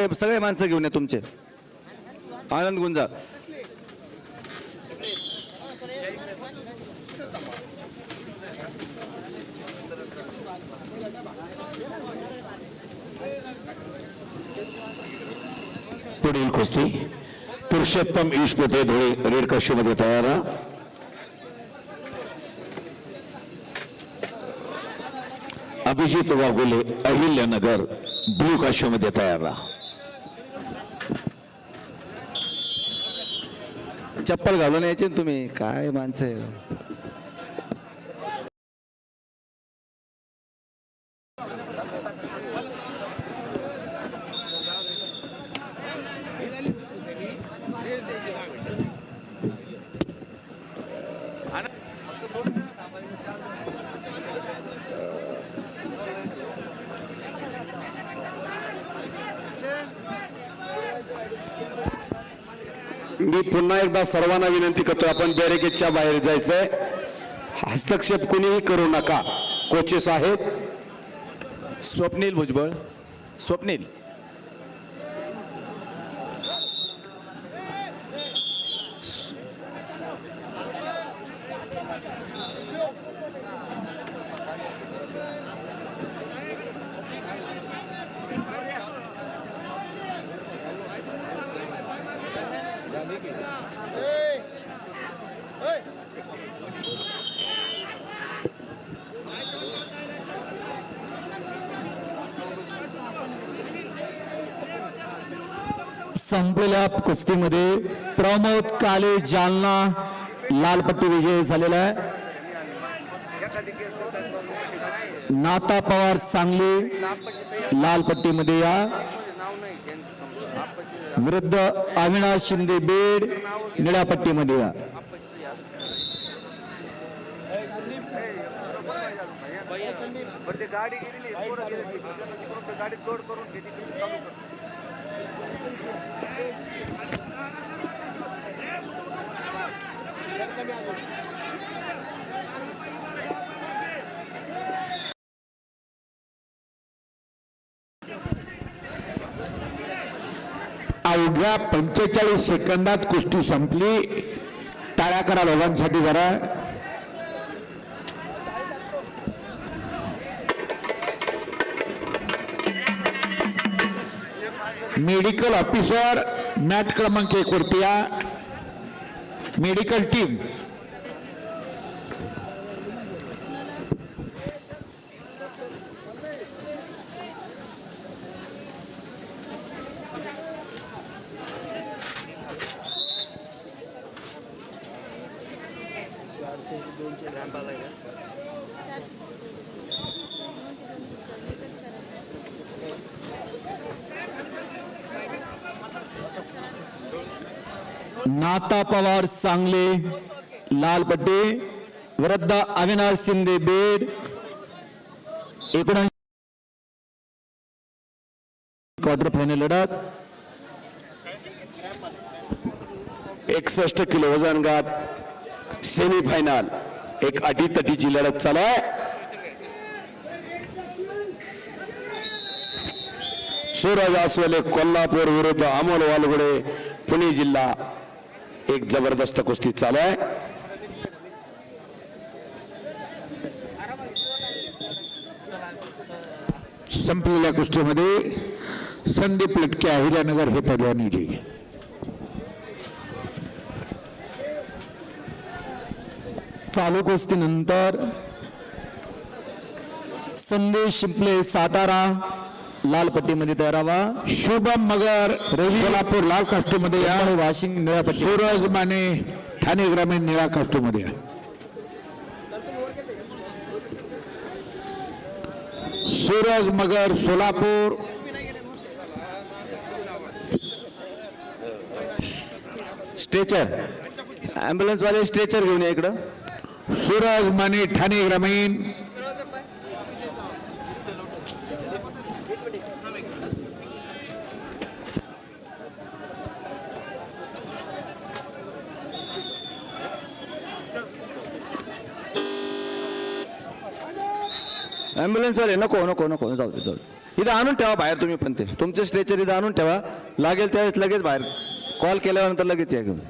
सगळे माणसं घेऊन या तुमचे. आनंद गुंजा. पुढील कुस्ती. पुरुषोत्तम ईशपते धुळे रेडमध्ये तयार. अभिजित वाघुले अहिल्यानगर ब्लू मध्ये तयार. राहा चप्पल घालून यायचे ना तुम्ही? काय माणसं आहे. मी पुन्हा एकदा सर्वांना विनंती करतो आपण बॅरिकेडच्या बाहेर जायचंय. हस्तक्षेप कुणीही करू नका. कोचेस आहेत. स्वप्नील भुजबळ. स्वप्नील. संपलेल्या कुस्तीमध्ये प्रमोद काले जालना लालपट्टी विजयी झालेला आहे. नाता पवार सांगली लालपट्टीमध्ये या. विरुद्ध अविनाश शिंदे बीड निळ्या पट्टीमध्ये या गाडी अवघ्या पंचेचाळीस सेकंदात कुस्ती संपली. टाळ्या करा दोघांसाठी जरा. मेडिकल ऑफिसर मॅट क्रमांक एक वरती मेडिकल टीम. नाता पवार सांगली लालपट्टी वृद्ध अविनाश शिंदे बेड एकोणऐंशी क्वार्टर फायनल लढत. एकसष्ट किलो वजन गट सेमीफायनल एक अटीतटीची लढत चालू आहे. सूरज आसवले कोल्हापूर विरुद्ध अमोल वालगुडे पुणे जिल्हा. एक जबरदस्त कुस्ती चालू आहे. संपलेल्या कुस्तीमध्ये संदीप लटके अहिल्यानगर हे पैलवान विजयी चालू कुस्तीनंतर संदेश शिंपले सातारा. लालपट्टीमध्ये तयारावा शुभम मगर सोलापूर लाल कास्टूमध्ये या. वाशिंग निळ्या पट्टी सूरज माने ठाणे ग्रामीण निळा कास्टूमध्ये या. सूरज मगर सोलापूर. स्ट्रेचर. ॲम्ब्युलन्स वाले स्ट्रेचर घेऊन या इकडं. सूरज माने ठाणे ग्रामीण. ॲम्ब्युलन्स नको नको नको जाऊ दे जाऊ दे. इथं आणून ठेवा बाहेर तुम्ही पण ते. तुमचे स्ट्रेचर इथं आणून ठेवा. लागेल त्यावेळेस लगेच बाहेर. कॉल केल्यानंतर लगेच या घेऊन.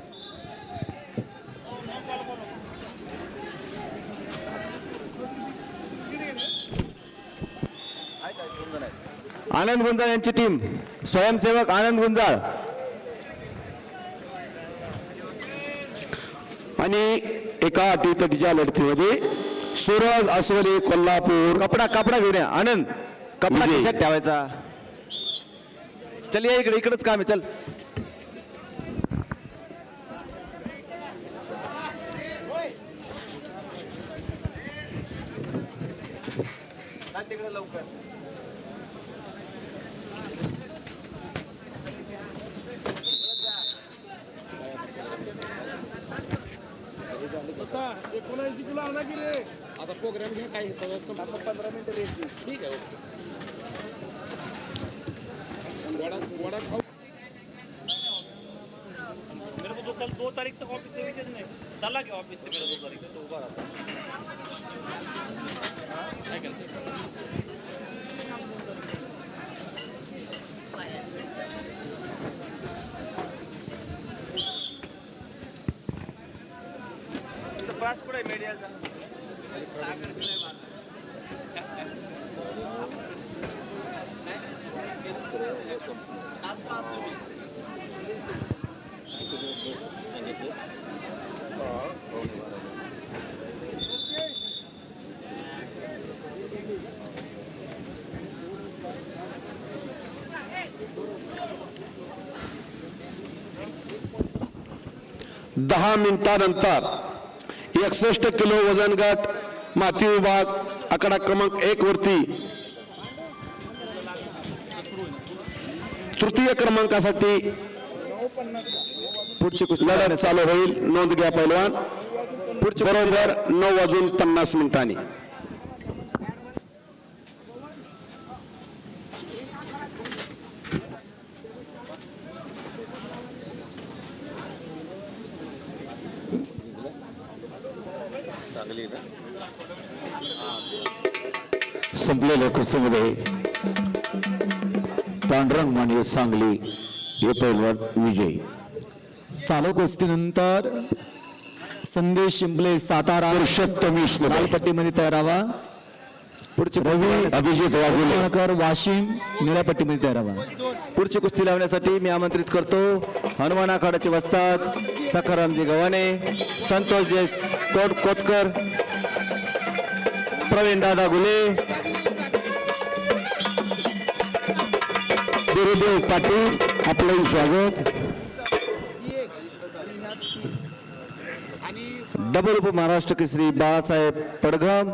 आनंद गुंजाळ यांची टीम स्वयंसेवक आनंद गुंजाळ. आणि एका अटीतटीच्या लढतीमध्ये सूरज अस्वले कोल्हापूर कपडा कपडा घेऊन या. आनंद कपडा विजय. खिशात ठेवायचा? चल या इकडे इकडेच काम आहे चल. मेरे को तो कल दो तारीख तक ऑफिस से वीकेंड नहीं चला क्या ऑफिस से मेरे दो तारीख तक। तो ऊपर आता हाँ, क्या कहते हैं? तो पास कुठे मीडिया दहा मिनिटानंतर एकसष्ट किलो वजन गट माती विभाग आकडा क्रमांक एक वरती. तृतीय क्रमांकासाठी पुढची लढत चालू होईल. नोंद घ्या पैलवान. पुढची बरोबर नऊ वाजून पन्नास मिनिटांनी. संपलेल्या कुस्तीमध्ये. पांडुरंग माने सांगली हे पैलवान विजयी. चालू कुस्तीनंतर संदेश शिंपले सातारा लालपट्टीमध्ये तयार व्हा पुढची रवी अभिजित वाघुले. कणकर वाशिम निळ्या पट्टीमध्ये तयार व्हा पुढची कुस्ती लावण्यासाठी मी आमंत्रित करतो हनुमान आखाड्याचे वस्ताद सखारामजी गव्हाणे संतोष जय कोट कोतकर प्रवीण दादा गुले गुरुदेव पाटील आपलं स्वागत डबल उप महाराष्ट्र केसरी बाळासाहेब पडघम